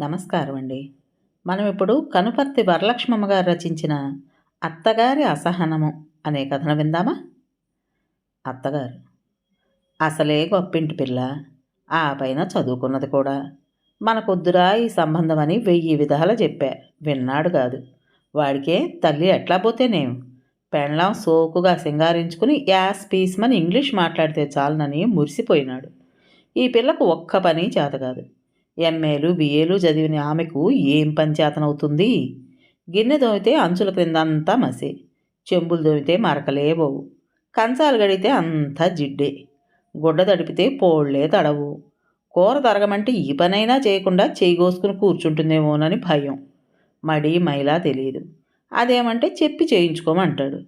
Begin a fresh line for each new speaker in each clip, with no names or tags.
నమస్కారం అండి. మనం ఇప్పుడు కనుపర్తి వరలక్ష్మమ్మ గారు రచించిన అత్తగారి అసహనము అనే కథను విందామా? అత్తగారు అసలే గొప్పింటి పిల్ల ఆ పైన చదువుకున్నది కూడా. మనకొద్దురా ఈ సంబంధం అని వెయ్యి విధాలు చెప్పా. విన్నాడు కాదు. వాడికే తల్లి ఎట్లా పోతేనేం? పెళ్ళాం సోకుగా సింగారించుకుని యాస్ పీస్మని ఇంగ్లీష్ మాట్లాడితే చాలనని మురిసిపోయినాడు. ఈ పిల్లకు ఒక్క పని చేత కాదు. ఎంఏలు బిఏలు చదివిన ఆమెకు ఏం పంచేతనవుతుంది గిన్నె దోమితే అంచుల క్రిందంతా మసే చెంబులు దోమితే మరకలే పోవు కంచాలు గడితే అంతా జిడ్డే గుడ్డ తడిపితే పోళ్ళే తడవు కూర తరగమంటే ఈ పనైనా చేయకుండా చేయిగోసుకుని కూర్చుంటుందేమోనని భయం. మడి మైలా తెలియదు అదేమంటే చెప్పి చేయించుకోమంటాడు.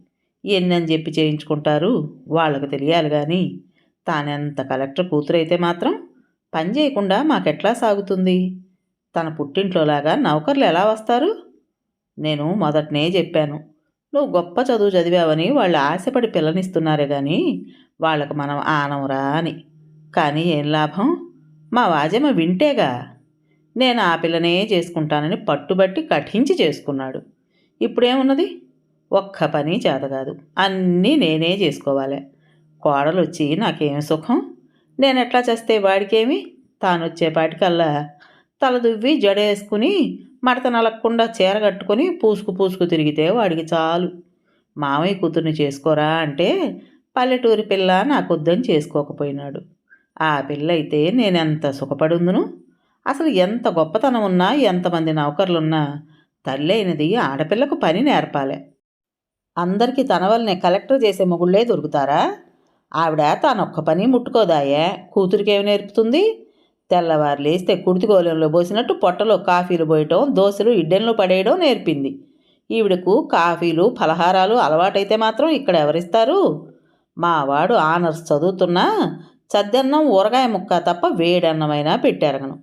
ఎన్నని చెప్పి చేయించుకుంటారు? వాళ్ళకు తెలియాలి కానీ తానెంత కలెక్టర్ కూతురైతే మాత్రం పని చేయకుండా మాకెట్లా సాగుతుంది? తన పుట్టింట్లోలాగా నౌకర్లు ఎలా వస్తారు? నేను మొదటనే చెప్పాను. నువ్వు గొప్ప చదువు చదివావని వాళ్ళు ఆశపడి పిల్లనిస్తున్నారే కానీ వాళ్ళకు మనం ఆనవురా అని. కానీ ఏం లాభం? మా వాజమ్మ వింటేగా. నేను ఆ పిల్లనే చేసుకుంటానని పట్టుబట్టి కఠించి చేసుకున్నాడు. ఇప్పుడేమున్నది? ఒక్క పని చేత కాదు. అన్నీ నేనే చేసుకోవాలి. కోడలు వచ్చి నాకేం సుఖం? నేను ఎట్లా చేస్తే వాడికేమి? తాను వచ్చేపాటికల్లా తల దువ్వి జడేసుకుని మడత నలగకుండా చీర కట్టుకొని పూసుకు పూసుకు తిరిగితే వాడికి చాలు. మామయ్య కూతుర్ని చేసుకోరా అంటే పల్లెటూరి పిల్ల నాకొద్దని చేసుకోకపోయినాడు. ఆ పిల్ల అయితే నేనెంత సుఖపడుందును? అసలు ఎంత గొప్పతనం ఉన్నా ఎంతమంది నౌకర్లున్నా తల్లి అయినది ఆడపిల్లకు పని నేర్పాలే. అందరికీ తన వల్లనే కలెక్టర్ చేసే మొగుళ్ళే దొరుకుతారా? ఆవిడ తానొక్క పని ముట్టుకోదాయే. కూతురికేమి నేర్పుతుంది? తెల్లవారు లేస్తే కుడితిగోలంలో పోసినట్టు పొట్టలో కాఫీలు పోయటం దోశలు ఇడ్డెన్లు పడేయడం నేర్పింది. ఈవిడకు కాఫీలు ఫలహారాలు అలవాటైతే మాత్రం ఇక్కడ ఎవరిస్తారు? మావాడు ఆనర్స్ చదువుతున్నా చద్దన్నం ఊరగాయ ముక్క తప్ప వేడన్నమైనా పెట్టారగను.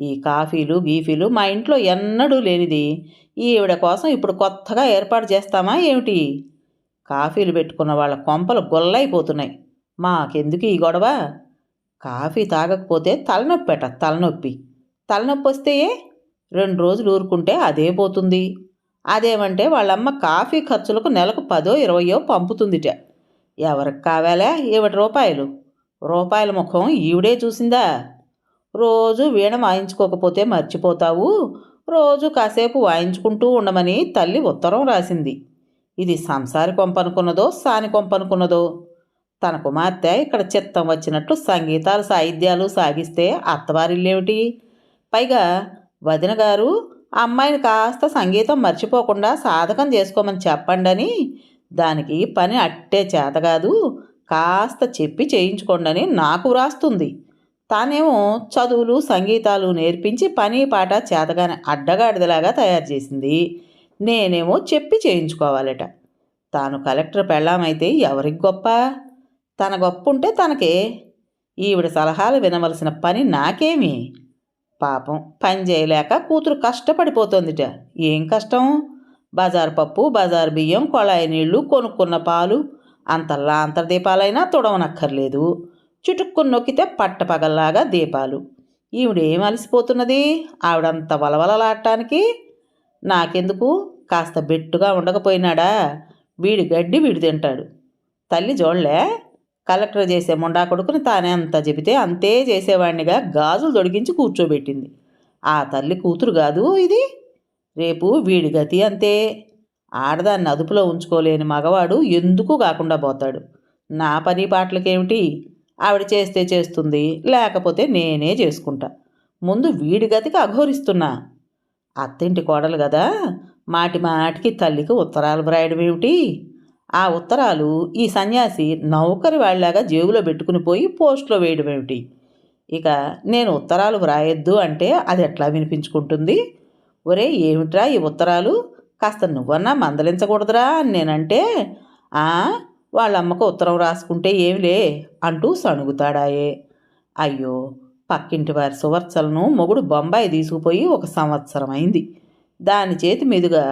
ఈ కాఫీలు గీఫీలు మా ఇంట్లో ఎన్నడూ లేనిది. ఈవిడ కోసం ఇప్పుడు కొత్తగా ఏర్పాటు చేస్తామా ఏమిటి? కాఫీలు పెట్టుకున్న వాళ్ళ కొంపలు గొల్లైపోతున్నాయి. మాకెందుకు ఈ గొడవ? కాఫీ తాగకపోతే తలనొప్పెట తలనొప్పి. తలనొప్పి వస్తే రెండు రోజులు ఊరుకుంటే అదే పోతుంది. అదేమంటే వాళ్ళమ్మ కాఫీ ఖర్చులకు నెలకు పదో ఇరవయో పంపుతుందిట. ఎవరికి కావాలా? ఏమిటి రూపాయలు. రూపాయల ముఖం ఈవిడే చూసిందా? రోజు వీణ వాయించుకోకపోతే మర్చిపోతావు? రోజు కాసేపు వాయించుకుంటూ ఉండమని తల్లి ఉత్తరం రాసింది. ఇది సంసారి కొంపనుకున్నదో సాని కొంపనుకున్నదో? తన కుమార్తె ఇక్కడ చిత్తం వచ్చినట్లు సంగీతాలు సాహిత్యాలు సాగిస్తే అత్తవారిల్లేమిటి? పైగా వదిన గారు అమ్మాయిని కాస్త సంగీతం మర్చిపోకుండా సాధకం చేసుకోమని చెప్పండని దానికి పని అట్టే చేత కాదు. కాస్త చెప్పి చేయించుకోండి నాకు వ్రాస్తుంది. తానేమో చదువులు సంగీతాలు నేర్పించి పని పాట చేతగానే అడ్డగాడిదలాగా తయారు చేసింది. నేనేమో చెప్పి చేయించుకోవాలట. తాను కలెక్టర్ పెళ్ళామైతే ఎవరికి గొప్ప? తన గొప్ప ఉంటే తనకే. ఈవిడ సలహాలు వినవలసిన పని నాకేమి? పాపం పని చేయలేక కూతురు కష్టపడిపోతుందిట. ఏం కష్టం? బజారు పప్పు బజారు బియ్యం కొళాయి నీళ్ళు కొనుక్కున్న పాలు. అంతల్లా అంతర్దీపాలైనా తుడవనక్కర్లేదు. చుటుక్కుని నొక్కితే పట్టపగల్లాగా దీపాలు. ఈవిడేం అలసిపోతున్నది? ఆవిడంత వలవలలాడటానికి? నాకెందుకు? కాస్త బెట్టుగా ఉండకపోయినాడా? వీడి గడ్డి వీడు తింటాడు. తల్లి చూడలే కలెక్టర్ చేసే ముండా కొడుకుని తానే అంత చెబితే అంతే చేసేవాడినిగా గాజులు తొడిగించి కూర్చోబెట్టింది. ఆ తల్లి కూతురు కాదు ఇది. రేపు వీడి గతి అంతే. ఆడదాన్ని అదుపులో ఉంచుకోలేని మగవాడు ఎందుకు కాకుండా పోతాడు? నా పని పాటలకేమిటి? ఆవిడ చేస్తే చేస్తుంది లేకపోతే నేనే చేసుకుంటా. ముందు వీడి గతికి అఘోరిస్తున్నా. అత్తింటి కోడలు కదా మాటి మాటికి తల్లికి ఉత్తరాలు వ్రాయడం ఏమిటి ఆ ఉత్తరాలు ఈ సన్యాసి నౌకరి వాళ్ళలాగా జేబులో పెట్టుకుని పోయి పోస్ట్లో వేయడం ఏమిటి? ఇక నేను ఉత్తరాలు వ్రాయొద్దు అంటే అది ఎట్లా వినిపించుకుంటుంది? ఒరే ఏమిట్రా ఈ ఉత్తరాలు? కాస్త నువ్వన్నా మందలించకూడదురా అని నేనంటే. వాళ్ళ అమ్మకు ఉత్తరం రాసుకుంటే ఏమిలే అంటూ సణుగుతాడాయే. అయ్యో పక్కింటి వారి సువర్చలను మొగుడు బొంబాయి తీసుకుపోయి ఒక సంవత్సరం అయింది దాని చేతి మీదుగా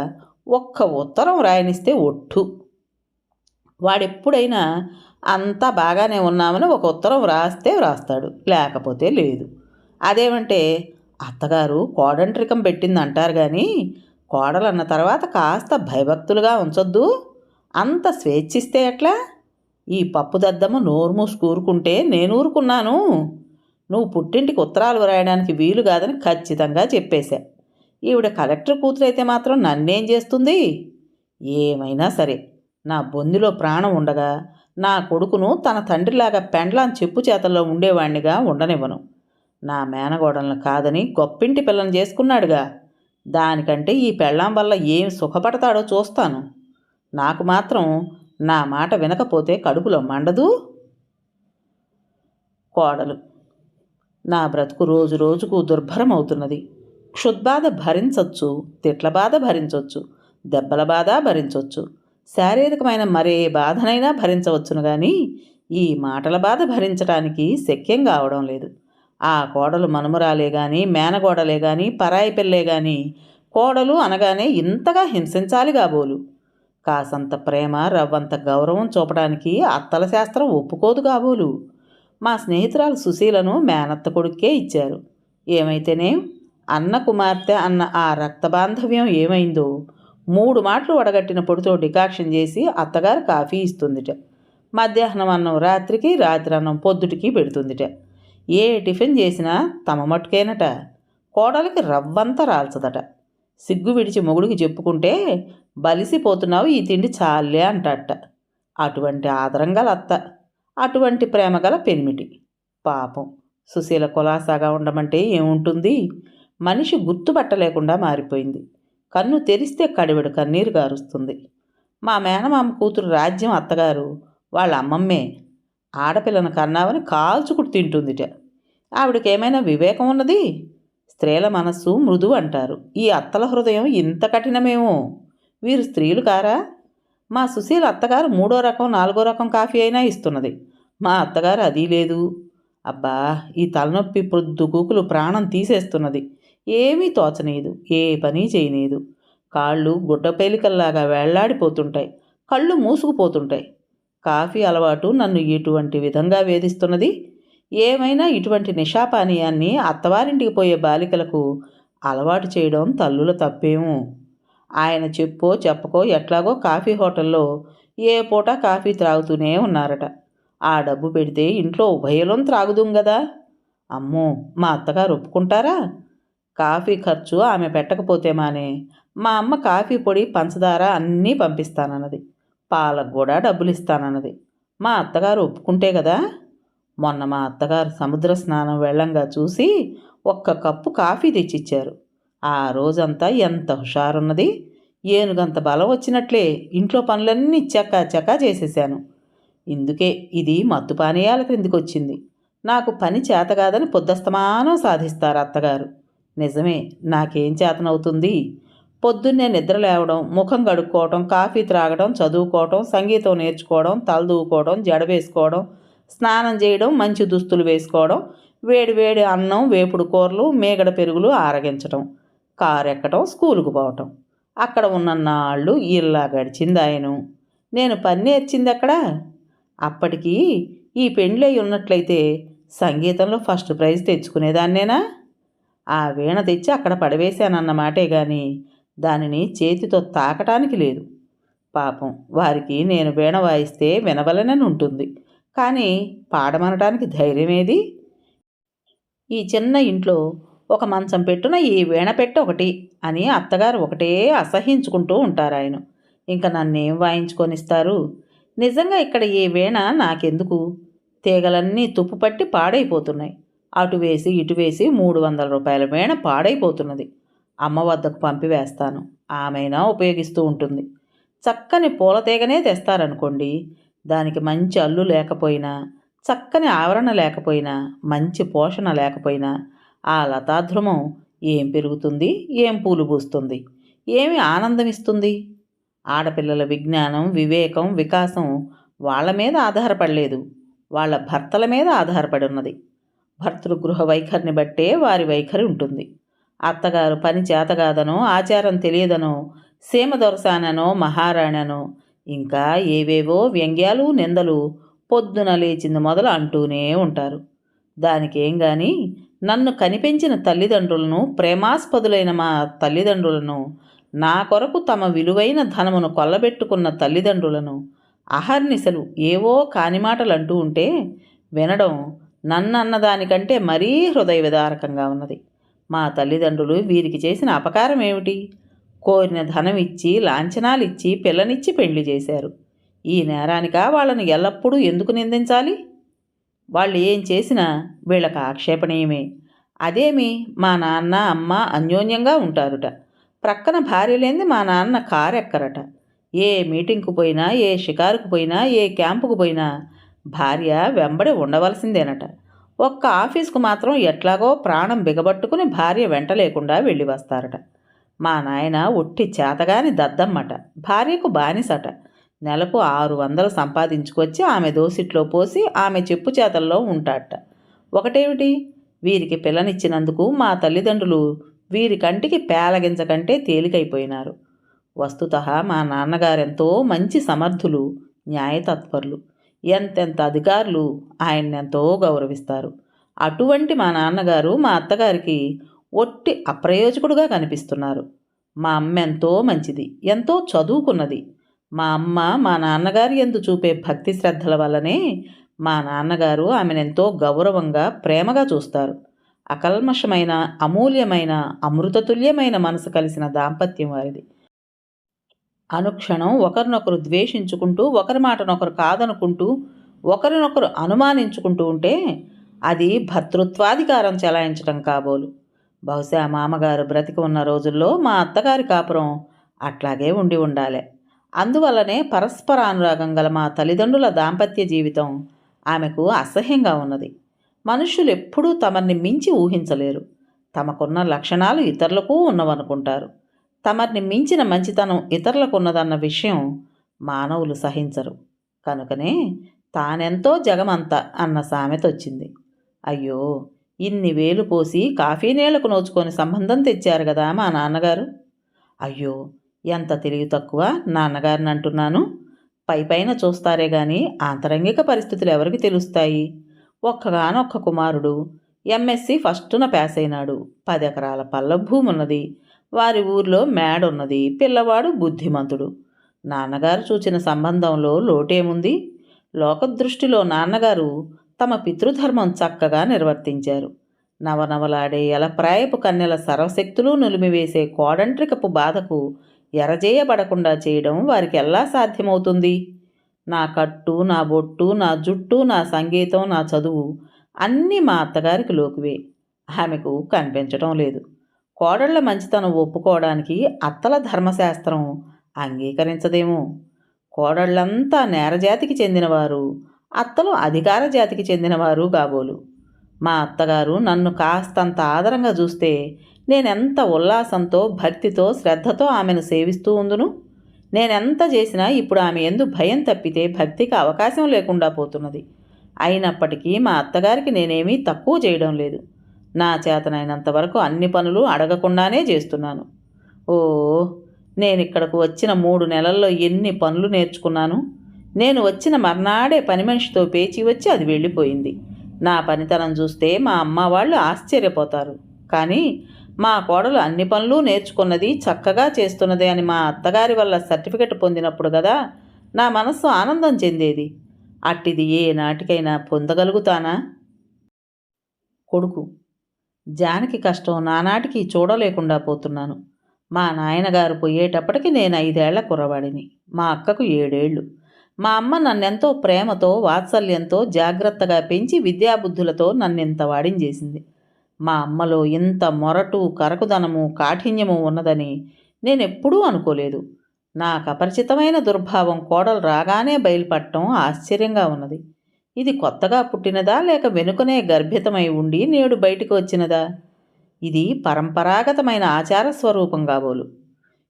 ఒక్క ఉత్తరం రాయనిస్తే ఒట్టు. వాడెప్పుడైనా అంతా బాగానే ఉన్నామని ఒక ఉత్తరం వ్రాస్తే వ్రాస్తాడు. లేకపోతే లేదు. అదేమంటే అత్తగారు కోడంట్రికం పెట్టింది అంటారు కానీ కోడలన్న తర్వాత కాస్త భయభక్తులుగా ఉంచొద్దు. అంత స్వేచ్ఛిస్తే ఎట్లా? ఈ పప్పు దద్దమ్మ నోరు మూసుకూరుకుంటే నేను ఊరుకున్నాను. నువ్వు పుట్టింటికి ఉత్తరాలు వ్రాయడానికి వీలు కాదని ఖచ్చితంగా చెప్పేశా. ఈవిడ కలెక్టర్ కూతురైతే మాత్రం నన్నేం చేస్తుంది? ఏమైనా సరే. నా బొందిలో ప్రాణం ఉండగా నా కొడుకును తన తండ్రిలాగా పెండ్లాన్ చెప్పు చేతల్లో ఉండేవాణ్ణిగా ఉండనివ్వను. నా మేనగోడలను కాదని గొప్పింటి పిల్లని చేసుకున్నాడుగా. దానికంటే ఈ పెళ్ళాం వల్ల ఏం సుఖపడతాడో చూస్తాను. నాకు మాత్రం నా మాట వినకపోతే కడుపులో మండదు? కోడలు. నా బ్రతుకు రోజు రోజుకు దుర్భరం అవుతున్నది క్షుద్బాధ భరించవచ్చు తిట్ల బాధ భరించవచ్చు దెబ్బల బాధ భరించవచ్చు శారీరకమైన మరే బాధనైనా భరించవచ్చును కానీ ఈ మాటల బాధ భరించడానికి శక్యం కావడం లేదు. ఆ కోడలు మనుమరాలే కానీ మేనగోడలే కానీ పరాయి పిల్లే కానీ కోడలు అనగానే ఇంతగా హింసించాలి కాబోలు. కాసంత ప్రేమ రవ్వంత గౌరవం చూపడానికి అత్తల శాస్త్రం ఒప్పుకోదు కాబోలు. మా స్నేహితురాలు సుశీలను మేనత్త కొడుక్కే ఇచ్చారు. ఏమైతేనే? అన్న కుమార్తె అన్న ఆ రక్త బాంధవ్యం ఏమైందో మూడు మాటలు వడగట్టిన పొడితో డికాక్షన్ చేసి అత్తగారు కాఫీ ఇస్తుందిట. మధ్యాహ్నం అన్నం రాత్రికి రాత్రి అన్నం పొద్దుటికి పెడుతుందిట. ఏ టిఫిన్ చేసినా తమ మట్టుకేనట. కోడలికి రవ్వంతా రాల్చదట. సిగ్గు విడిచి మొగుడికి చెప్పుకుంటే బలిసిపోతున్నావు ఈ తిండి చాలే అంటట అటువంటి ఆదరం గల అత్త. అటువంటి ప్రేమ గల పెనిమిటి. పాపం. సుశీల కులాసాగా ఉండమంటే ఏముంటుంది? మనిషి గుర్తుపట్టలేకుండా మారిపోయింది. కన్ను తెరిస్తే కడివెడు కన్నీరు గారుస్తుంది. మా మేనమామ కూతురు రాజ్యం అత్తగారు వాళ్ళ అమ్మమ్మే ఆడపిల్లను కన్నావని కాల్చుకుడు తింటుందిట. ఆవిడకి ఏమైనా వివేకం ఉన్నది? స్త్రీల మనస్సు మృదు అంటారు. ఈ అత్తల హృదయం ఇంత కఠినమేమో? వీరు స్త్రీలు కారా? మా సుశీల అత్తగారు మూడో రకం నాలుగో రకం కాఫీ అయినా ఇస్తున్నది. మా అత్తగారు అది లేదు. అబ్బా ఈ తలనొప్పి పొద్దుకూకులు ప్రాణం తీసేస్తున్నది. ఏమీ తోచనీయదు ఏ పని చేయనీయదు కాళ్ళు గుడ్డపేలికల్లాగా వేళ్ళాడిపోతుంటాయి కళ్ళు మూసుకుపోతుంటాయి. కాఫీ అలవాటు నన్ను ఇటువంటి విధంగా వేధిస్తున్నది? ఏమైనా ఇటువంటి నిషాపానీయాన్ని అత్తవారింటికి పోయే బాలికలకు అలవాటు చేయడం తల్లుల తప్పేమో? ఆయన చెప్పో చెప్పకో ఎట్లాగో కాఫీ హోటల్లో ఏ పూట కాఫీ త్రాగుతూనే ఉన్నారట. ఆ డబ్బు పెడితే ఇంట్లో ఉభయలం త్రాగుదుం కదా అమ్మో మా అత్తగారు ఒప్పుకుంటారా? కాఫీ ఖర్చు ఆమె పెట్టకపోతే మానే? మా అమ్మ కాఫీ పొడి పంచదార అన్నీ పంపిస్తానన్నది. పాలకు కూడా డబ్బులు ఇస్తానన్నది మా అత్తగారు ఒప్పుకుంటే కదా మొన్న మా అత్తగారు సముద్ర స్నానం వెళ్ళంగా చూసి ఒక్క కప్పు కాఫీ తెచ్చిచ్చారు. ఆ రోజంతా ఎంత హుషారున్నది. ఏనుగంత బలం వచ్చినట్లే ఇంట్లో పనులన్నీ చకా చకా చేసేసాను ఇందుకే ఇది మత్తు పానీయాల క్రిందికి వచ్చింది నాకు పని చేత కాదని పొద్దస్తమానం సాధిస్తారు అత్తగారు. నిజమే నాకేం చేతనవుతుంది? పొద్దున్నే నిద్ర లేవడం ముఖం కడుక్కోవడం కాఫీ త్రాగడం చదువుకోవడం సంగీతం నేర్చుకోవడం తలదూకోవడం జడ వేసుకోవడం స్నానం చేయడం మంచి దుస్తులు వేసుకోవడం వేడి వేడి అన్నం వేపుడు కూరలు మేగడ పెరుగులు ఆరగించడం కారు ఎక్కడం స్కూలుకు పోవటం. అక్కడ ఉన్న నాళ్ళు ఇలా గడిచింది ఆయను నేను పని నేర్చింది ఎక్కడ అప్పటికి ఈ పెండ్లై ఉన్నట్లయితే సంగీతంలో ఫస్ట్ ప్రైజ్ తెచ్చుకునేదాన్నేనా? ఆ వీణ తెచ్చి అక్కడ పడవేశానన్నమాటే గాని దానిని చేతితో తాకటానికి లేదు. పాపం వారికి నేను వీణ వాయిస్తే వినవలనని ఉంటుంది. కానీ పాడమనటానికి ధైర్యమేది ఈ చిన్న ఇంట్లో ఒక మంచం పెట్టున ఈ వీణ పెట్టి ఒకటి అని అత్తగారు ఒకటే అసహించుకుంటూ ఉంటారు ఆయన ఇంకా నన్నేం వాయించుకొనిస్తారు? నిజంగా ఇక్కడ ఈ వీణ నాకెందుకు? తీగలన్నీ తుప్పు పట్టి పాడైపోతున్నాయి. అటు వేసి ఇటు వేసి మూడు వందల రూపాయల మేణ పాడైపోతున్నది. అమ్మ వద్దకు పంపివేస్తాను ఆమెనా ఉపయోగిస్తూ ఉంటుంది. చక్కని పూల తీగనే తెస్తారనుకోండి. దానికి మంచి అల్లు లేకపోయినా చక్కని ఆవరణ లేకపోయినా మంచి పోషణ లేకపోయినా ఆ లతాధ్రుమం ఏం పెరుగుతుంది? ఏం పూలు పూస్తుంది? ఏమి ఆనందం ఇస్తుంది ఆడపిల్లల విజ్ఞానం వివేకం వికాసం వాళ్ళ మీద ఆధారపడలేదు. వాళ్ళ భర్తల మీద ఆధారపడి ఉన్నది భర్తృ గృహ వైఖరిని బట్టే వారి వైఖరి ఉంటుంది. అత్తగారు పని చేతగాదనో ఆచారం తెలియదనో సీమ దొరసాననో మహారాణనో ఇంకా ఏవేవో వ్యంగ్యాలు నిందలు పొద్దున లేచింది మొదలు అంటూనే ఉంటారు. దానికేం గాని నన్ను కనిపించిన తల్లిదండ్రులను ప్రేమాస్పదులైన మా తల్లిదండ్రులను నా కొరకు తమ విలువైన ధనమును కొల్లబెట్టుకున్న తల్లిదండ్రులను అహర్నిశలు ఏవో కాని మాటలు అంటూ ఉంటే వినడం నన్ను అన్నదానికంటే మరీ హృదయ విదారకంగా ఉన్నది. మా తల్లిదండ్రులు వీరికి చేసిన అపకారం ఏమిటి కోరిన ధనం ఇచ్చి లాంఛనాలిచ్చి పిల్లనిచ్చి పెళ్ళి చేశారు. ఈ నేరానికా వాళ్ళని ఎల్లప్పుడూ ఎందుకు నిందించాలి? వాళ్ళు ఏం చేసినా వీళ్ళకి ఆక్షేపణీయమే. అదేమి మా నాన్న అమ్మ అన్యోన్యంగా ఉంటారుట. ప్రక్కన భార్య లేని మా నాన్న కారు ఎక్కరట ఏ మీటింగ్కు పోయినా ఏ షికారుకు పోయినా ఏ క్యాంపుకు పోయినా భార్య వెంబడి ఉండవలసిందేనట. ఒక్క ఆఫీస్కు మాత్రం ఎట్లాగో ప్రాణం బిగబట్టుకుని భార్య వెంట లేకుండా వెళ్ళి వస్తారట. మా నాయన ఒట్టి చేతగాని దద్దమ్మట. భార్యకు బానిసట. నెలకు ఆరు వందలు సంపాదించుకొచ్చి ఆమె దోసిట్లో పోసి ఆమె చెప్పు చేతల్లో ఉంటాడట. ఒకటేమిటి? వీరికి పిల్లనిచ్చినందుకు మా తల్లిదండ్రులు వీరి కంటికి పేలగించకంటే తేలికైపోయినారు. వస్తుత మా నాన్నగారెంతో మంచి సమర్థులు న్యాయతత్పరులు. ఎంతెంత అధికారులు ఆయన్నెంతో గౌరవిస్తారు. అటువంటి మా నాన్నగారు మా అత్తగారికి ఒట్టి అప్రయోజకుడుగా కనిపిస్తున్నారు. మా అమ్మ ఎంతో మంచిది ఎంతో చదువుకున్నది. మా అమ్మ మా నాన్నగారి ఎందు చూపే భక్తి శ్రద్ధల వల్లనే మా నాన్నగారు ఆమెనెంతో గౌరవంగా ప్రేమగా చూస్తారు. అకల్మషమైన అమూల్యమైన అమృతతుల్యమైన మనసు కలిసిన దాంపత్యం వారిది. అనుక్షణం ఒకరినొకరు ద్వేషించుకుంటూ ఒకరి మాటనొకరు కాదనుకుంటూ ఒకరినొకరు అనుమానించుకుంటూ ఉంటే అది భర్తృత్వాధికారం చెలాయించటం కాబోలు. బహుశా మామగారు బ్రతికి ఉన్న రోజుల్లో మా అత్తగారి కాపురం అట్లాగే ఉండి ఉండాలి. అందువల్లనే పరస్పర అనురాగం గల మా తల్లిదండ్రుల దాంపత్య జీవితం ఆమెకు అసహ్యంగా ఉన్నది. మనుషులు ఎప్పుడూ తమర్ని మించి ఊహించలేరు. తమకున్న లక్షణాలు ఇతరులకు ఉన్నవనుకుంటారు. తమర్ని మించిన మంచితనం ఇతరులకు ఉన్నదన్న విషయం మానవులు సహించరు. కనుకనే తానెంతో జగమంత అన్న సామెత వచ్చింది. అయ్యో ఇన్ని వేలు పోసి కాఫీ నీళ్ళకు నోచుకొని సంబంధం తెచ్చారు కదా మా నాన్నగారు? అయ్యో ఎంత తెలివి తక్కువ నాన్నగారిని అంటున్నాను పై పైన చూస్తారే గాని ఆంతరంగిక పరిస్థితులు ఎవరికి తెలుస్తాయి? ఒక్కగానొక్క కుమారుడు ఎంఎస్సి ఫస్టున పాస్ అయినాడు పది ఎకరాల పల్ల భూమి ఉన్నది వారి ఊర్లో మేడున్నది. పిల్లవాడు బుద్ధిమంతుడు. నాన్నగారు చూచిన సంబంధంలో లోటేముంది. లోకదృష్టిలో నాన్నగారు తమ పితృధర్మం చక్కగా నిర్వర్తించారు. నవనవలాడే ఎలప్రాయపు కన్నెల సర్వశక్తులు నులిమివేసే కోడంట్రికపు బాధకు ఎరజేయబడకుండా చేయడం వారికి ఎలా సాధ్యమవుతుంది? నా కట్టు నా బొట్టు నా జుట్టు నా సంగీతం నా చదువు అన్నీ మా అత్తగారికి లోకువే. ఆమెకు కనిపించడం లేదు. కోడళ్ళ మంచితనం ఒప్పుకోవడానికి అత్తల ధర్మశాస్త్రం అంగీకరించదేమో. కోడళ్ళంతా నేరజాతికి చెందినవారు అత్తలు అధికార జాతికి చెందినవారు కాబోలు. మా అత్తగారు నన్ను కాస్తంత ఆదరంగా చూస్తే నేనెంత ఉల్లాసంతో భక్తితో శ్రద్ధతో ఆమెను సేవిస్తూ ఉందును? నేనెంత చేసినా ఇప్పుడు ఆమె ఎందు భయం తప్పితే భక్తికి అవకాశం లేకుండా పోతున్నది. అయినప్పటికీ మా అత్తగారికి నేనేమీ తక్కువ చేయడం లేదు. నా చేతనైనంత వరకు అన్ని పనులు అడగకుండానే చేస్తున్నాను. ఓ నేను ఇక్కడకు వచ్చిన మూడు నెలల్లో ఎన్ని పనులు నేర్చుకున్నాను? నేను వచ్చిన మర్నాడే పని మనిషితో పేచి వచ్చి అది వెళ్ళిపోయింది. నా పనితనం చూస్తే మా అమ్మ వాళ్ళు ఆశ్చర్యపోతారు. కానీ మా కోడలు అన్ని పనులు నేర్చుకున్నది చక్కగా చేస్తున్నది అని మా అత్తగారి వల్ల సర్టిఫికెట్ పొందినప్పుడు కదా నా మనస్సు ఆనందం చెందేది. అట్టిది ఏ నాటికైనా పొందగలుగుతానా? కొడుకు జానకి కష్టం నానాటికి చూడలేకుండా పోతున్నాను. మా నాయనగారు పోయేటప్పటికి నేను ఐదేళ్ళ కుర్రవాడిని. మా అక్కకు ఏడేళ్ళు మా అమ్మ నన్నెంతో ప్రేమతో వాత్సల్యంతో జాగ్రత్తగా పెంచి విద్యాబుద్ధులతో నన్నెంత వాడించేసింది. మా అమ్మలో ఇంత మొరటు కరకుదనము కాఠిన్యము ఉన్నదని నేనెప్పుడూ అనుకోలేదు. నాకు అపరిచితమైన దుర్భావం కోడలు రాగానే బయలుపడటం ఆశ్చర్యంగా ఉన్నది. ఇది కొత్తగా పుట్టినదా లేక వెనుకనే గర్భితమై ఉండి నేడు బయటకు వచ్చినదా? ఇది పరంపరాగతమైన ఆచార స్వరూపం కాబోలు.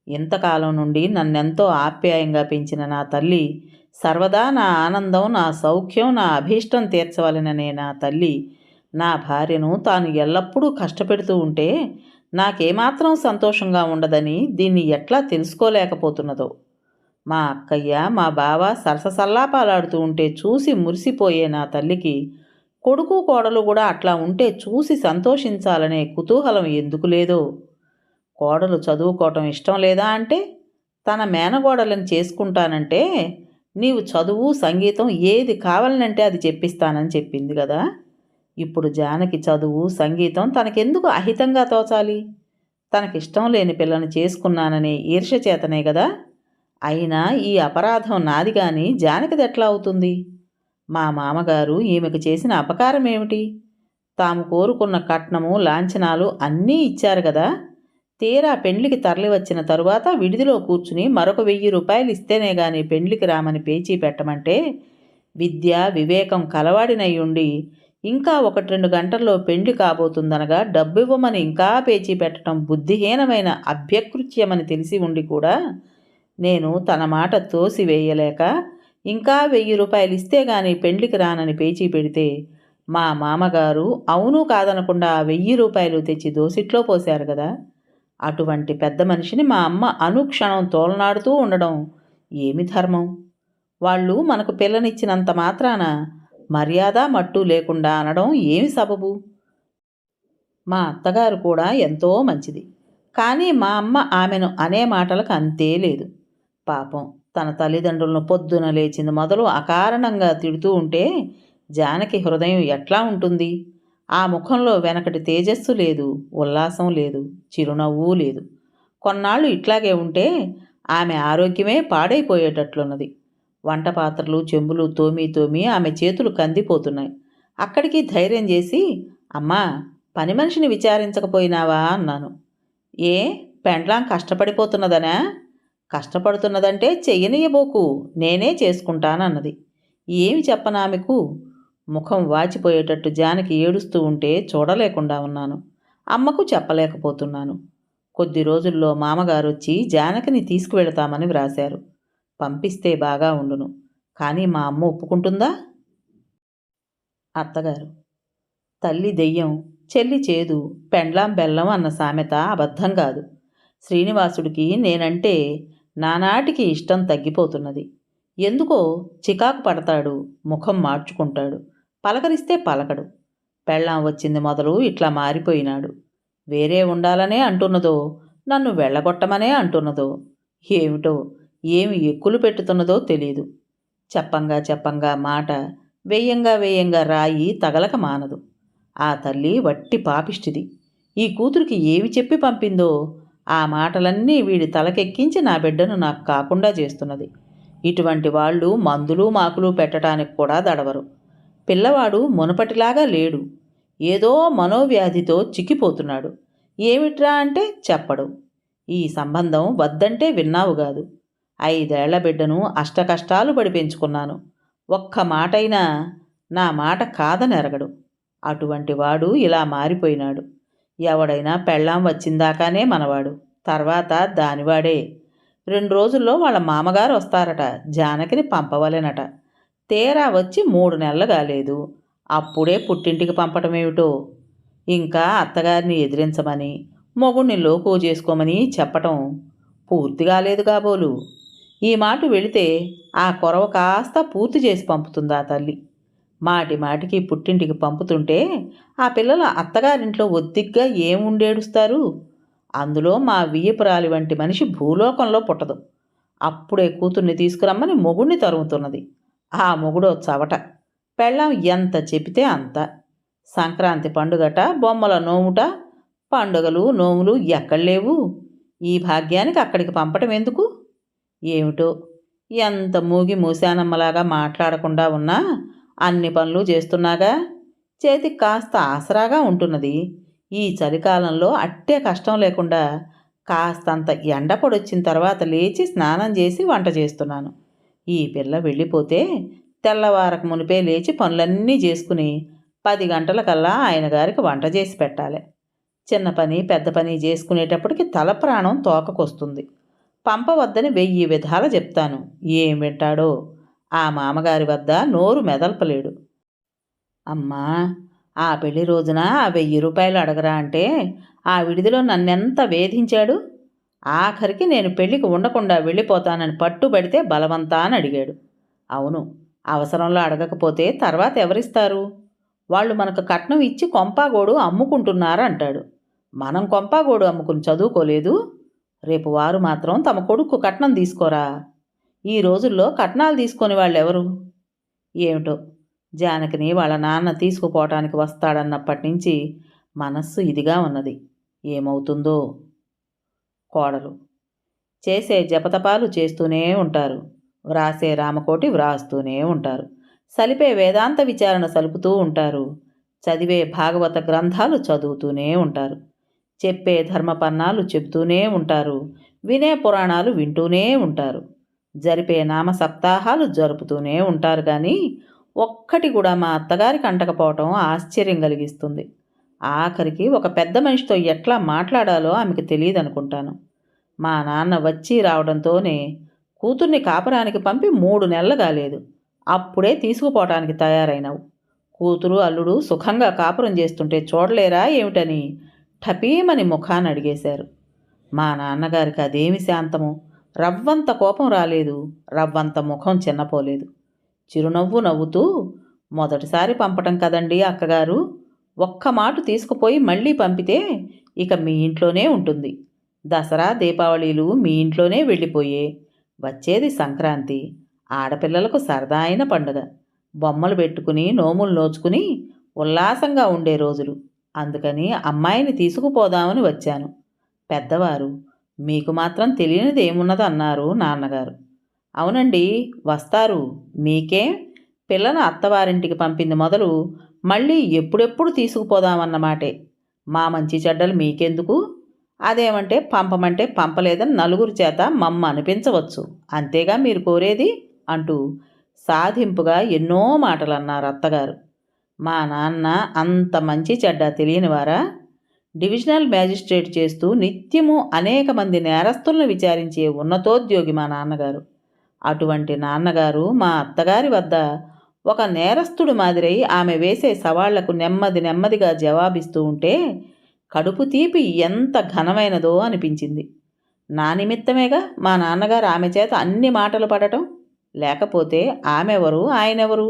ఇంతకాలం నుండి నన్నెంతో ఆప్యాయంగా పెంచిన నా తల్లి సర్వదా నా ఆనందం నా సౌఖ్యం నా అభీష్టం తీర్చవలననే నా తల్లి నా భార్యను తాను ఎల్లప్పుడూ కష్టపెడుతూ ఉంటే నాకేమాత్రం సంతోషంగా ఉండదని దీన్ని ఎట్లా తెలుసుకోలేకపోతున్నదో? మా అక్కయ్య మా బావ సరససల్లాపాలాడుతూ ఉంటే చూసి మురిసిపోయే నా తల్లికి కొడుకు కోడలు కూడా అట్లా ఉంటే చూసి సంతోషించాలనే కుతూహలం ఎందుకు లేదో? కోడలు చదువుకోవటం ఇష్టం లేదా అంటే తన మేనగోడలను చేసుకుంటానంటే నీవు చదువు సంగీతం ఏది కావాలనంటే అది చెప్పిస్తానని చెప్పింది కదా? ఇప్పుడు జానకి చదువు సంగీతం తనకెందుకు అహితంగా తోచాలి? తనకిష్టం లేని పిల్లను చేసుకున్నాననే ఈర్ష చేతనే కదా? అయినా ఈ అపరాధం నాది కానీ జానకిది ఎట్లా అవుతుంది? మా మామగారు ఈమెకు చేసిన అపకారం ఏమిటి తాము కోరుకున్న కట్నము లాంఛనాలు అన్నీ ఇచ్చారు కదా తీరా పెండ్లికి తరలివచ్చిన తరువాత విడిదిలో కూర్చుని మరొక వెయ్యి రూపాయలు ఇస్తేనే గాని పెండ్లికి రామని పేచీ పెట్టమంటే విద్య వివేకం కలవాడినై ఉండి ఇంకా ఒకటి రెండు గంటల్లో పెండ్లి కాబోతుందనగా డబ్బు ఇవ్వమని ఇంకా పేచీ పెట్టడం బుద్ధిహీనమైన అభ్యకృత్యమని తెలిసి ఉండి కూడా నేను తన మాట తోసివేయలేక ఇంకా వెయ్యి రూపాయలు ఇస్తే గాని పెండ్లికి రానని పేచీ పెడితే మా మామగారు అవును కాదనకుండా వెయ్యి రూపాయలు తెచ్చి దోసిట్లో పోశారు కదా అటువంటి పెద్ద మనిషిని మా అమ్మ అనుక్షణం తోలనాడుతూ ఉండడం ఏమి ధర్మం? వాళ్ళు మనకు పిల్లనిచ్చినంత మాత్రాన మర్యాద మట్టు లేకుండా అనడం ఏమి సబబు? మా అత్తగారు కూడా ఎంతో మంచిది. కానీ మా అమ్మ ఆమెను అనే మాటలకు అంతే లేదు. పాపం. తన తల్లిదండ్రులను పొద్దున లేచింది మొదలు అకారణంగా తిడుతూ ఉంటే జానకి హృదయం ఎట్లా ఉంటుంది? ఆ ముఖంలో వెనకటి తేజస్సు లేదు ఉల్లాసం లేదు చిరునవ్వు లేదు. కొన్నాళ్ళు ఇట్లాగే ఉంటే ఆమె ఆరోగ్యమే పాడైపోయేటట్లున్నది. వంట పాత్రలు చెంబులు తోమి తోమి ఆమె చేతులు కందిపోతున్నాయి. అక్కడికి ధైర్యం చేసి అమ్మా పని మనిషిని విచారించకపోయినావా? అన్నాను. ఏ? పెండ్లాం కష్టపడిపోతున్నదనా? కష్టపడుతున్నదంటే చెయ్యనియబోకు నేనే చేసుకుంటానన్నది. ఏమి చెప్పనామెకు ముఖం వాచిపోయేటట్టు జానకి ఏడుస్తూ ఉంటే చూడలేకుండా ఉన్నాను. అమ్మకు చెప్పలేకపోతున్నాను. కొద్ది రోజుల్లో మామగారు వచ్చి జానకిని తీసుకువెళతామని వ్రాశారు. పంపిస్తే బాగా ఉండును. కానీ మా అమ్మ ఒప్పుకుంటుందా? అత్తగారు. తల్లి దెయ్యం చెల్లి చేదు పెండ్లాం బెల్లం అన్న సామెత అబద్ధం కాదు. శ్రీనివాసుడికి నేనంటే నానాటికి ఇష్టం తగ్గిపోతున్నది. ఎందుకో చికాకు పడతాడు ముఖం మార్చుకుంటాడు పలకరిస్తే పలకడు. పెళ్ళాం వచ్చింది మొదలు ఇట్లా మారిపోయినాడు. వేరే ఉండాలనే అంటున్నదో నన్ను వెళ్ళగొట్టమనే అంటున్నదో ఏమిటో ఏమి ఎక్కులు పెట్టుతున్నదో తెలియదు చెప్పంగా చెప్పంగా మాట వెయ్యంగా వెయ్యంగా రాయి తగలక మానదు. ఆ తల్లి వట్టి పాపిష్టిది. ఈ కూతురికి ఏమి చెప్పి పంపిందో ఆ మాటలన్నీ వీడి తలకెక్కించి నా బిడ్డను నాకు కాకుండా చేస్తున్నది. ఇటువంటి వాళ్ళు మందులు మాకులు పెట్టడానికి కూడా దడవరు. పిల్లవాడు మునపటిలాగా లేడు. ఏదో మనోవ్యాధితో చిక్కిపోతున్నాడు. ఏమిట్రా అంటే చెప్పడు. ఈ సంబంధం వద్దంటే విన్నావు కాదు. ఐదేళ్ళ బిడ్డను అష్టకష్టాలు పడి పెంచుకున్నాను ఒక్క మాటైనా నా మాట కాదనెరగడు. అటువంటి వాడు ఇలా మారిపోయినాడు. ఎవడైనా పెళ్ళాం వచ్చిందాకానే మనవాడు తర్వాత దానివాడే. రెండు రోజుల్లో వాళ్ళ మామగారు వస్తారట జానకిని పంపవలెనట. తేరా వచ్చి మూడు నెలలు కాలేదు అప్పుడే పుట్టింటికి పంపటమేమిటో ఇంకా అత్తగారిని ఎదిరించమని మొగుణ్ణి లోకు చేసుకోమని చెప్పటం పూర్తి కాలేదు కాబోలు. ఈ మాట వెళితే ఆ కొరవ కాస్త పూర్తి చేసి పంపుతుందా తల్లి? మాటి మాటికి పుట్టింటికి పంపుతుంటే ఆ పిల్లల అత్తగారింట్లో ఒద్దిగ్గా ఏం ఉండేడుస్తారు అందులో మా వియ్యపురాలి వంటి మనిషి భూలోకంలో పుట్టదు. అప్పుడే కూతుర్ని తీసుకురమ్మని మొగుణ్ణి తరుముతున్నది. ఆ మొగుడో చవట. పెళ్ళాం ఎంత చెబితే అంత. సంక్రాంతి పండుగట బొమ్మల నోముట పండుగలు నోములు ఎక్కడ లేవు? ఈ భాగ్యానికి అక్కడికి పంపటం ఎందుకు? ఏమిటో? ఎంత మూగి మూసానమ్మలాగా మాట్లాడకుండా ఉన్నా అన్ని పనులు చేస్తున్నాగా? చేతికి కాస్త ఆసరాగా ఉంటున్నది. ఈ చలికాలంలో అట్టే కష్టం లేకుండా కాస్తంత ఎండ పొడొచ్చిన తర్వాత లేచి స్నానం చేసి వంట చేస్తున్నాను. ఈ పిల్ల వెళ్ళిపోతే తెల్లవారకు మునిపే లేచి పనులన్నీ చేసుకుని పది గంటలకల్లా ఆయన గారికి వంట చేసి పెట్టాలి. చిన్న పని పెద్ద పని చేసుకునేటప్పటికి తల ప్రాణం తోకకొస్తుంది. పంపవద్దని వెయ్యి విధాలు చెప్తాను. ఏం వింటాడో? ఆ మామగారి వద్ద నోరు మెదల్పలేడు. అమ్మా ఆ పెళ్ళి రోజున ఆ వెయ్యి రూపాయలు అడగరా అంటే ఆ విడిదిలో నన్నెంత వేధించాడు? ఆఖరికి నేను పెళ్ళికి ఉండకుండా వెళ్ళిపోతానని పట్టుబడితే బలవంతా అని అడిగాడు. అవును అవసరంలో అడగకపోతే తర్వాత ఎవరిస్తారు? వాళ్ళు మనకు కట్నం ఇచ్చి కొంపాగోడు అమ్ముకుంటున్నారు అంటాడు. మనం కొంపాగోడు అమ్ముకుని చదువుకోలేదు? రేపు వారు మాత్రం తమ కొడుకు కట్నం తీసుకోరా? ఈ రోజుల్లో కట్నాలు తీసుకొని వాళ్ళు ఎవరు ఏమిటో? జానకిని వాళ్ళ నాన్న తీసుకుపోవటానికి వస్తాడన్నప్పటి నుంచి మనస్సు ఇదిగా ఉన్నది. ఏమవుతుందో? కోడలు. చేసే జపతపాలు చేస్తూనే ఉంటారు. వ్రాసే రామకోటి వ్రాస్తూనే ఉంటారు. సలిపే వేదాంత విచారణ సలుపుతూ ఉంటారు. చదివే భాగవత గ్రంథాలు చదువుతూనే ఉంటారు. చెప్పే ధర్మపన్నాలు చెబుతూనే ఉంటారు. వినే పురాణాలు వింటూనే ఉంటారు. జరిపే నామ సప్తాహాలు జరుపుతూనే ఉంటారు కానీ ఒక్కటి కూడా మా అత్తగారికి అంటకపోవటం ఆశ్చర్యం కలిగిస్తుంది. ఆఖరికి ఒక పెద్ద మనిషితో ఎట్లా మాట్లాడాలో ఆమెకు తెలియదు అనుకుంటాను మా నాన్న వచ్చి రావడంతోనే కూతుర్ని కాపరానికి పంపి మూడు నెలలు కాలేదు. అప్పుడే తీసుకుపోవటానికి తయారైనవు. కూతురు అల్లుడు సుఖంగా కాపురం చేస్తుంటే చూడలేరా ఏమిటని ఠపీమని ముఖాన్ని అడిగేశారు. మా నాన్నగారికి అదేమి శాంతము? రవ్వంత కోపం రాలేదు రవ్వంత ముఖం చిన్నపోలేదు. చిరునవ్వు నవ్వుతూ మొదటిసారి పంపటం కదండి అక్కగారు ఒక్క మాట తీసుకుపోయి మళ్ళీ పంపితే ఇక మీ ఇంట్లోనే ఉంటుంది. దసరా దీపావళిలు మీ ఇంట్లోనే వెళ్ళిపోయే. వచ్చేది సంక్రాంతి. ఆడపిల్లలకు సరదా అయిన పండుగ. బొమ్మలు పెట్టుకుని నోములు నోచుకుని ఉల్లాసంగా ఉండే రోజులు. అందుకని అమ్మాయిని తీసుకుపోదామని వచ్చాను. పెద్దవారు మీకు మాత్రం తెలియనిది ఏమున్నది అన్నారు నాన్నగారు. అవునండి వస్తారు. మీకే? పిల్లను అత్తవారింటికి పంపింది మొదలు మళ్ళీ ఎప్పుడెప్పుడు తీసుకుపోదామన్నమాటే మా మంచి చెడ్డలు మీకెందుకు? అదేమంటే పంపమంటే పంపలేదని నలుగురు చేత మమ్మ అనిపించవచ్చు. అంతేగా మీరు కోరేది? అంటూ సాధింపుగా ఎన్నో మాటలు అన్నారు అత్తగారు. మా నాన్న అంత మంచి చెడ్డ తెలియనివారా? డివిజనల్ మ్యాజిస్ట్రేట్ చేస్తూ నిత్యము అనేక మంది నేరస్తులను విచారించే ఉన్నతోద్యోగి మా నాన్నగారు. అటువంటి నాన్నగారు మా అత్తగారి వద్ద ఒక నేరస్తుడు మాదిరై ఆమె వేసే సవాళ్ళకు నెమ్మది నెమ్మదిగా జవాబిస్తూ ఉంటే కడుపు తీపి ఎంత ఘనమైనదో అనిపించింది. నా నిమిత్తమేగా మా నాన్నగారు ఆమె చేత అన్ని మాటలు పడటం? లేకపోతే ఆమెవరు? ఆయనెవరు?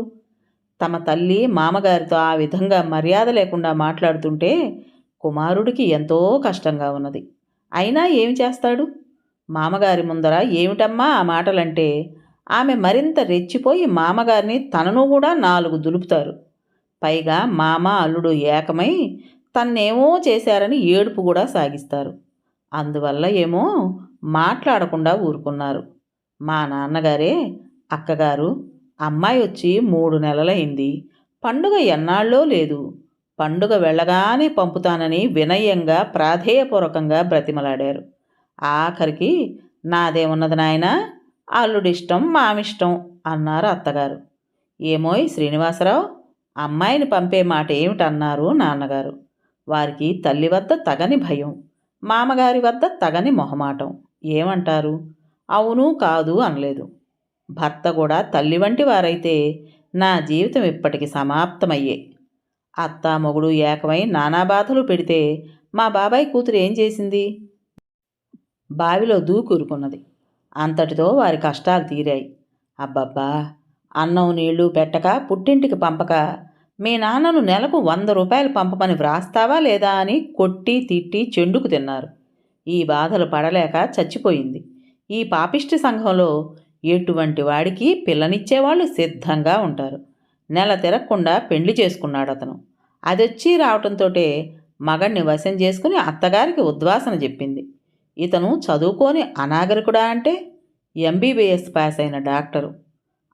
తమ తల్లి మామగారితో ఆ విధంగా మర్యాద లేకుండా మాట్లాడుతుంటే కుమారుడికి ఎంతో కష్టంగా ఉన్నది. అయినా ఏమి చేస్తాడు? మామగారి ముందర ఏమిటమ్మా ఆ మాటలంటే ఆమె మరింత రెచ్చిపోయి మామగారిని తనను కూడా నాలుగు దులుపుతారు. పైగా మామ అల్లుడు ఏకమై తన్నేమో చేశారని ఏడుపు కూడా సాగిస్తారు. అందువల్ల ఏమో మాట్లాడకుండా ఊరుకున్నారు. మా నాన్నగారే అక్కగారు అమ్మాయి వచ్చి మూడు నెలలైంది. పండుగ ఎన్నాళ్ళో లేదు. పండుగ వెళ్ళగానే పంపుతానని వినయంగా ప్రాధేయపూర్వకంగా బ్రతిమలాడారు. ఆఖరికి నాదేమున్నది నాయన? అల్లుడిష్టం మామిష్టం అన్నారు అత్తగారు. ఏమోయ్ శ్రీనివాసరావు అమ్మాయిని పంపే మాట ఏమిటన్నారు నాన్నగారు? వారికి తల్లి వద్ద తగని భయం మామగారి వద్ద తగని మొహమాటం. ఏమంటారు? అవును కాదు అనలేదు. భర్త కూడా తల్లి వంటి వారైతే నా జీవితం ఇప్పటికి సమాప్తమయ్యే. అత్త మొగుడు ఏకమై నానా బాధలు పెడితే మా బాబాయ్ కూతురు ఏం చేసింది? బావిలో దూకూరుకున్నది అంతటితో వారి కష్టాలు తీరాయి. అబ్బబ్బా! అన్నం నీళ్ళు పెట్టక పుట్టింటికి పంపక మీ నాన్నను నెలకు వంద రూపాయలు పంపమని వ్రాస్తావా లేదా అని కొట్టి తిట్టి చెండుకు తిన్నారు. ఈ బాధలు పడలేక చచ్చిపోయింది. ఈ పాపిష్టి సంఘంలో ఎటువంటి వాడికి పిల్లనిచ్చేవాళ్ళు సిద్ధంగా ఉంటారు. నెల తిరగకుండా పెళ్ళి చేసుకున్నాడు అతను అదొచ్చి రావటంతో మగణ్ణి వశం చేసుకుని అత్తగారికి ఉద్వాసన చెప్పింది. ఇతను చదువుకొని అనాగరికుడా అంటే ఎంబీబీఎస్ పాస్ అయిన డాక్టరు.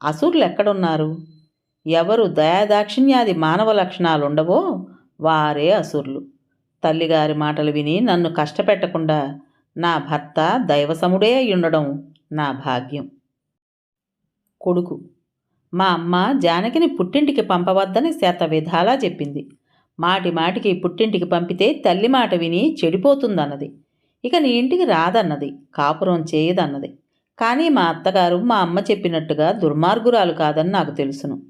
అసురులు ఎక్కడున్నారు? ఎవరు దయాదాక్షిణ్యాది మానవ లక్షణాలు ఉండవో వారే అసురులు. తల్లిగారి మాటలు విని నన్ను కష్టపెట్టకుండా నా భర్త దైవసముడే అయి ఉండడం నా భాగ్యం. కొడుకు. మా అమ్మ జానకిని పుట్టింటికి పంపవద్దని శత విధాలా చెప్పింది. మాటి మాటికి పుట్టింటికి పంపితే తల్లి మాట విని చెడిపోతుందన్నది. ఇక నీ ఇంటికి రాదన్నది కాపురం చేయదన్నది. కానీ మా అత్తగారు మా అమ్మ చెప్పినట్టుగా దుర్మార్గురాలు కాదని నాకు తెలుసును.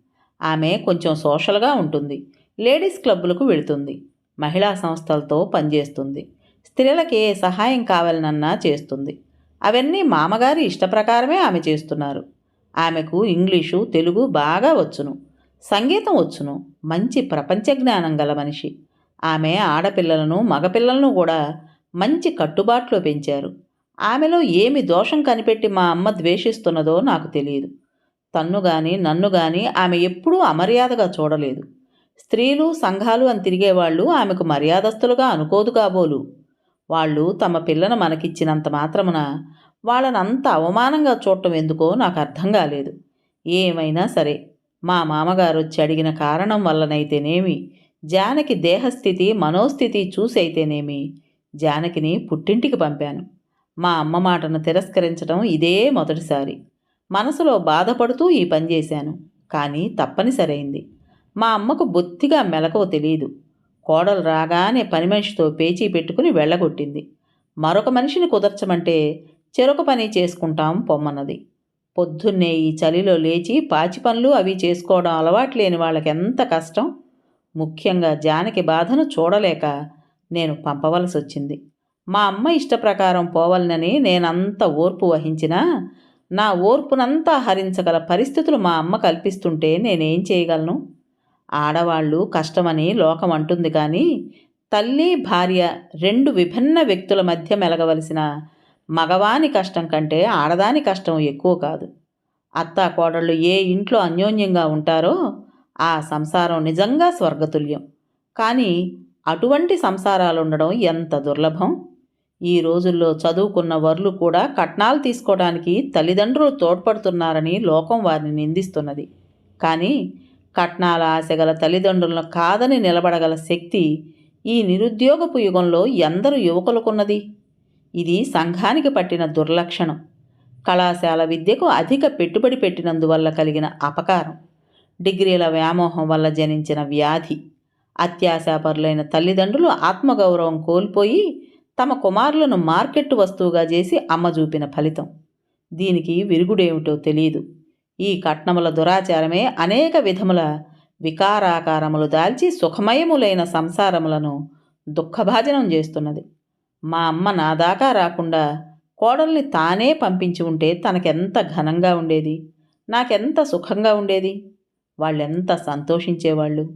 ఆమె కొంచెం సోషల్గా ఉంటుంది లేడీస్ క్లబ్బులకు వెళుతుంది మహిళా సంస్థలతో పనిచేస్తుంది స్త్రీలకి ఏ సహాయం కావాలనన్నా చేస్తుంది. అవన్నీ మామగారి ఇష్టప్రకారమే ఆమె చేస్తున్నారు. ఆమెకు ఇంగ్లీషు తెలుగు బాగా వచ్చును. సంగీతం వచ్చును. మంచి ప్రపంచ జ్ఞానం గల మనిషి. ఆమె ఆడపిల్లలను మగపిల్లలను కూడా మంచి కట్టుబాట్లో పెంచారు. ఆమెలో ఏమి దోషం కనిపెట్టి మా అమ్మ ద్వేషిస్తున్నదో నాకు తెలియదు. తన్ను గాని నన్ను గాని ఆమె ఎప్పుడూ అమర్యాదగా చూడలేదు. స్త్రీలు సంఘాలు అని తిరిగేవాళ్ళు ఆమెకు మర్యాదస్తులుగా అనుకోదు కాబోలు. వాళ్ళు తమ పిల్లను మనకిచ్చినంత మాత్రమున వాళ్ళనంత అవమానంగా చూడటం ఎందుకో నాకు అర్థం కాలేదు. ఏమైనా సరే మా మామగారు వచ్చి అడిగిన కారణం వల్లనైతేనేమి? జానకి దేహస్థితి మనోస్థితి చూసి అయితేనేమి జానకిని పుట్టింటికి పంపాను. మా అమ్మ మాటను తిరస్కరించడం ఇదే మొదటిసారి. మనసులో బాధపడుతూ ఈ పని చేశాను. కానీ తప్పనిసరైంది. మా అమ్మకు బొత్తిగా మెలకువ తెలియదు కోడలు రాగానే పని మనిషితో పేచీ పెట్టుకుని వెళ్ళగొట్టింది. మరొక మనిషిని కుదర్చమంటే చెరొక పని చేసుకుంటాం పొమ్మన్నది. పొద్దున్నే ఈ చలిలో లేచి పాచి పనులు అవి చేసుకోవడం అలవాటు లేని వాళ్ళకి ఎంత కష్టం? ముఖ్యంగా జానకి బాధను చూడలేక నేను పంపవలసి వచ్చింది మా అమ్మ ఇష్టప్రకారం పోవాలనని నేనంత ఓర్పు వహించినా నా ఓర్పునంతా హరించగల పరిస్థితులు మా అమ్మ కల్పిస్తుంటే నేనేం చేయగలను? ఆడవాళ్ళు కష్టమని లోకం అంటుంది కానీ తల్లి భార్య రెండు విభిన్న వ్యక్తుల మధ్య మెలగవలసిన మగవాని కష్టం కంటే ఆడదాని కష్టం ఎక్కువ కాదు. అత్త కోడళ్ళు ఏ ఇంట్లో అన్యోన్యంగా ఉంటారో ఆ సంసారం నిజంగా స్వర్గతుల్యం. కానీ అటువంటి సంసారాలు ఉండడం ఎంత దుర్లభం? ఈ రోజుల్లో చదువుకున్న వర్లు కూడా కట్నాలు తీసుకోవడానికి తల్లిదండ్రులు తోడ్పడుతున్నారని లోకం వారిని నిందిస్తున్నది. కానీ కట్నాల ఆశగల తల్లిదండ్రులను కాదని నిలబడగల శక్తి ఈ నిరుద్యోగపు యుగంలో ఎందరు యువకులకున్నది? ఇది సంఘానికి పట్టిన దుర్లక్షణం. కళాశాల విద్యకు అధిక పెట్టుబడి పెట్టినందువల్ల కలిగిన అపకారం. డిగ్రీల వ్యామోహం వల్ల జనించిన వ్యాధి. అత్యాశాపరులైన తల్లిదండ్రులు ఆత్మగౌరవం కోల్పోయి తమ కుమారులను మార్కెట్ వస్తువుగా చేసి అమ్మ చూపిన ఫలితం. దీనికి విరుగుడేమిటో తెలియదు ఈ కట్నముల దురాచారమే అనేక విధముల వికారాకారములు దాల్చి సుఖమయములైన సంసారములను దుఃఖభాజనం చేస్తున్నది. మా అమ్మ నా దాకా రాకుండా కోడల్ని తానే పంపించి ఉంటే తనకెంత ఘనంగా ఉండేది? నాకెంత సుఖంగా ఉండేది? వాళ్ళెంత సంతోషించేవాళ్ళు?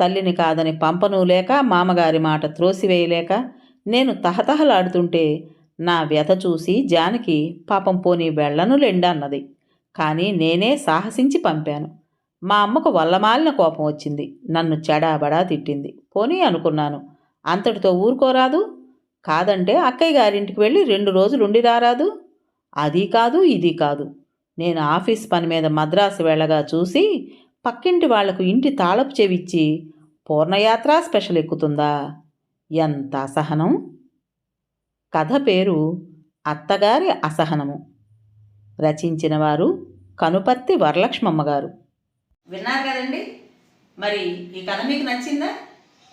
తల్లిని కాదని పంపను లేక మామగారి మాట త్రోసివేయలేక నేను తహతహలాడుతుంటే నా వ్యత చూసి జానకి పాపం పోనీ వెళ్ళను లెండన్నది. కానీ నేనే సాహసించి పంపాను. మా అమ్మకు వల్లమాలిన కోపం వచ్చింది. నన్ను చెడాబడా తిట్టింది. పోనీ అనుకున్నాను. అంతటితో ఊరుకోరాదు? కాదంటే అక్కయ్య గారింటికి వెళ్ళి రెండు రోజులు ఉండి రారాదు. అది కాదు ఇది కాదు. నేను ఆఫీస్ పని మీద మద్రాసు వెళ్ళగా చూసి పక్కింటి వాళ్ళకు ఇంటి తాళపు చెవిచ్చి పూర్ణయాత్ర స్పెషల్ ఎక్కుతుందా? ఎంత అసహనం? కథ పేరు అత్తగారి అసహనము. రచించిన వారు కనుపర్తి వరలక్ష్మమ్మ గారు. విన్నారు కదండి? మరి ఈ కథ మీకు నచ్చిందా?